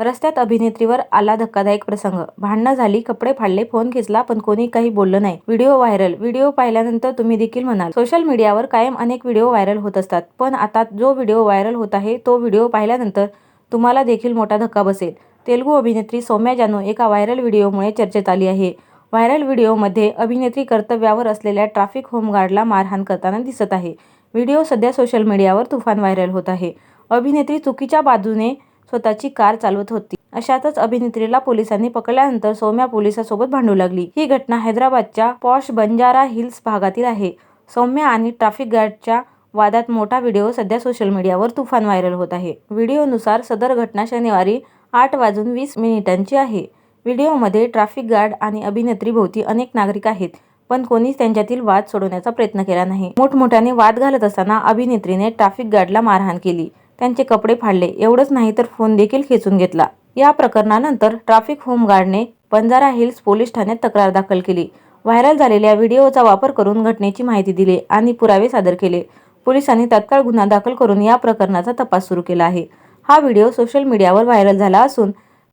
रस्त्यात अभिनेत्रीवर आला धक्कादायक प्रसंग. भांडणं झाली कपडे फाडले फोन खेचला पण कोणी काही बोललं नाही. Video viral. व्हिडिओ पाहिल्यानंतर तुम्ही देखील म्हणाल सोशल मीडियावर कायम अनेक व्हिडिओ व्हायरल होत असतात. पण आता जो व्हिडिओ व्हायरल होत आहे तो व्हिडिओ पाहिल्यानंतर तुम्हाला देखील मोठा धक्का बसेल. तेलुगू अभिनेत्री सौम्या जानू एका व्हायरल व्हिडिओमुळे चर्चेत आली आहे. व्हायरल व्हिडिओमध्ये अभिनेत्री कर्तव्यावर असलेल्या ट्रॅफिक होमगार्डला मारहाण करताना दिसत आहे. व्हिडिओ सध्या सोशल मीडियावर तुफान व्हायरल होत आहे. अभिनेत्री चुकीच्या बाजूने स्वतःची कार चालवत होती. अशातच अभिनेत्रीला पोलिसांनी पकडल्यानंतर सौम्या पोलिसांसोबत भांडू लागली. ही घटना हैदराबादच्या पॉश बंजारा हिल्स भागातील आहे. सौम्या आणि ट्रॅफिक गार्डच्या वादात मोठा व्हिडिओ सध्या सोशल मीडियावर तुफान व्हायरल होत आहे. व्हिडिओनुसार सदर घटना शनिवारी आठ वाजून वीस मिनिटांची आहे. व्हिडिओमध्ये ट्रॅफिक गार्ड आणि अभिनेत्रीभोवती अनेक नागरिक आहेत पण कोणीच त्यांच्यातील वाद सोडवण्याचा प्रयत्न केला नाही. मोठमोठ्याने वाद घालत असताना अभिनेत्रीने ट्रॅफिक गार्डला मारहाण केली. त्यांचे कपडे फाडले. एवढंच नाही तर फोन देखील खेचून घेतला. या प्रकरणानंतर ट्रॅफिक होमगार्डने बंजारा हिल्स पोलीस ठाण्यात तक्रार दाखल केली. व्हायरल झालेल्या व्हिडिओचा वापर करून घटनेची माहिती दिली आणि पुरावे सादर केले. पोलिसांनी तत्काळ गुन्हा दाखल करून या प्रकरणाचा तपास सुरू केला आहे. हा व्हिडिओ सोशल मीडियावर व्हायरल झाला असून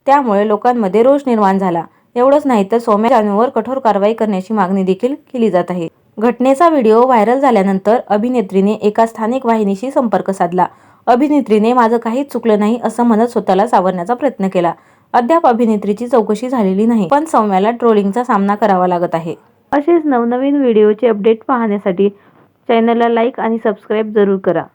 त्यामुळे लोकांमध्ये रोष निर्माण झाला. एवढंच नाही तर सौम्या जानूवर कठोर कारवाई करण्याची मागणी देखील केली जात आहे. घटनेचा व्हिडिओ व्हायरल झाल्यानंतर अभिनेत्रीने एका स्थानिक वाहिनीशी संपर्क साधला. अभिनेत्रीने माझं काहीच चुकलं नाही असं म्हणत स्वतःला सावरण्याचा प्रयत्न केला. अद्याप अभिनेत्रीची चौकशी झालेली नाही पण सौम्याला ट्रोलिंगचा सामना करावा लागत आहे. असेच नवनवीन व्हिडिओचे अपडेट पाहण्यासाठी चॅनलला लाईक आणि सबस्क्राईब जरूर करा.